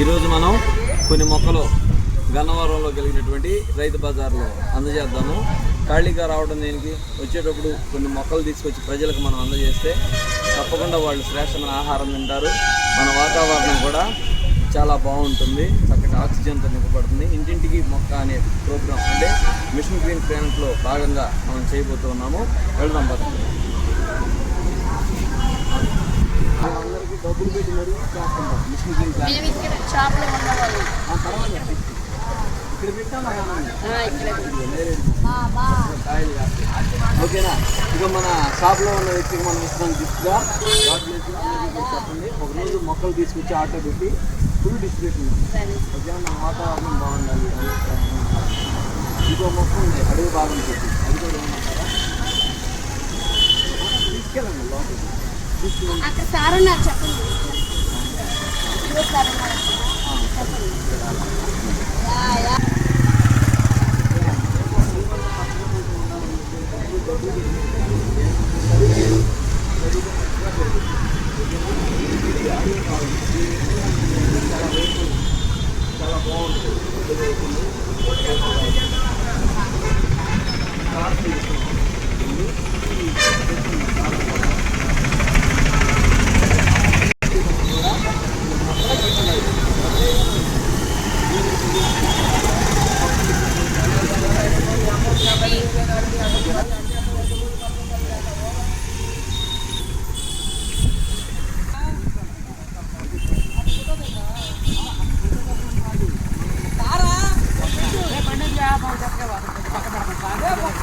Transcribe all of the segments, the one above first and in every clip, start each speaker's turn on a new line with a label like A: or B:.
A: ఈరోజు మనం కొన్ని మొక్కలు గన్నవరంలో కలిగినటువంటి రైతు బజార్లో అందజేద్దాము. ఖాళీగా రావడం దేనికి? వచ్చేటప్పుడు కొన్ని మొక్కలు తీసుకొచ్చి ప్రజలకు మనం అందజేస్తే తప్పకుండా వాళ్ళు శ్రేష్టమైన ఆహారం తింటారు. మన వాతావరణం కూడా చాలా బాగుంటుంది. చక్కటి ఆక్సిజన్తో నింపబడుతుంది. ఇంటింటికి మొక్క అనే ప్రోగ్రాం అంటే మిషన్ గ్రీన్ ప్లానెట్లో భాగంగా మనం చేయబోతున్నాము. వెళ్దాం పదండి. డబ్బులు పెట్టి మరి చేస్తుంటాం మిషన్
B: షాప్లో ఉండేవాళ్ళు
A: ఇక్కడ పెట్టాను ఓకేనా ఇక మన షాప్లో ఉన్న వ్యక్తికి మనం ఇస్తున్నాం గిఫ్ట్గా వాటిని చెప్పండి ఒక రోజు మొక్కలు తీసుకొచ్చి ఆటో పెట్టి ఫుల్ డిస్ట్రిబ్యూషన్ ఓకేనా మన వాతావరణం బాగుండాలి ఇంకో మొక్క ఉంది అడుగు భాగం పెట్టి అది కూడా ఏమంటారా తీసుకెళ్ళండి లోపలికి తీసుకెళ్ళండి
B: అక్కడ సార్ ఉన్నారు చెప్పండి. సార్ ఉన్నారు. చెప్పండి.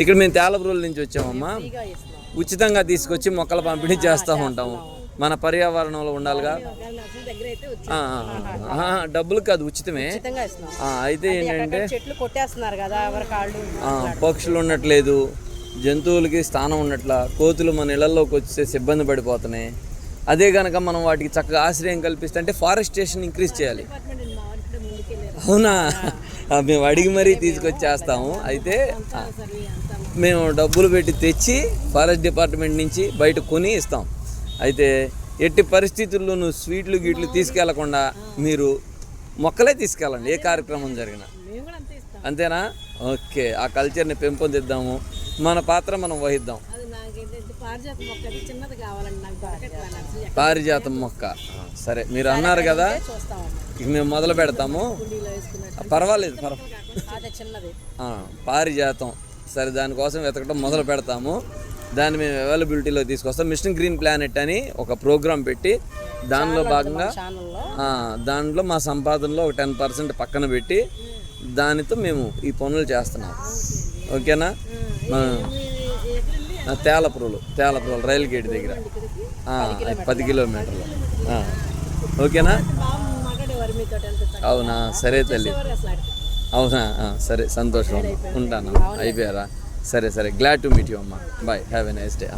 A: ఇక్కడ మేము తేలబ్రోల్ నుంచి వచ్చామమ్మా. ఉచితంగా తీసుకొచ్చి మొక్కలు పంపిణీ చేస్తూ ఉంటాము. మన పర్యావరణంలో ఉండాలిగా. డబ్బులు కాదు ఉచితమే. అయితే ఏంటంటే పక్షులు ఉండట్లేదు జంతువులకి స్థానం ఉండట్ల కోతులు మన ఇళ్ళలోకి వచ్చేసి ఇబ్బంది పడిపోతున్నాయి. అదే కనుక మనం వాటికి చక్కగా ఆశ్రయం కల్పిస్తే అంటే ఫారెస్టేషన్ ఇంక్రీజ్ చేయాలి. అవునా? మేము అడిగి మరీ తీసుకొచ్చేస్తాము. అయితే మేము డబ్బులు పెట్టి తెచ్చి ఫారెస్ట్ డిపార్ట్మెంట్ నుంచి బయట కొని ఇస్తాం. అయితే ఎట్టి పరిస్థితుల్లోనూ స్వీట్లు గీట్లు తీసుకెళ్ళకుండా మీరు మొక్కలే తీసుకెళ్ళండి. ఏ కార్యక్రమం జరిగినా. అంతేనా? ఓకే ఆ కల్చర్ని పెంపొందిద్దాము. మన పాత్ర మనం వహిద్దాం.
C: పారిజాత మొక్క
A: సరే మీరు అన్నారు కదా. మేము మొదలు పెడతాము. పర్వాలేదు పారిజాతం. సరే దానికోసం వెతకడం మొదలు పెడతాము. దాన్ని మేము అవైలబిలిటీలో తీసుకొస్తాం. మిషన్ గ్రీన్ ప్లానెట్ అని ఒక ప్రోగ్రాం పెట్టి దానిలో భాగంగా దాంట్లో మా సంపాదనలో ఒక టెన్ పర్సెంట్ పక్కన పెట్టి దానితో మేము ఈ పనులు చేస్తున్నాం. ఓకేనా? తేలపురులు తేలపురులు రైలు గేట్ దగ్గర. పది కిలోమీటర్లు. ఓకేనా? అవునా? సరే తల్లి. అవునా? సరే సంతోషం. ఉంటాను. అయిపోయారా? సరే సరే. గ్లాడ్ టు మీట్ యూ అమ్మా. Bye have a nice day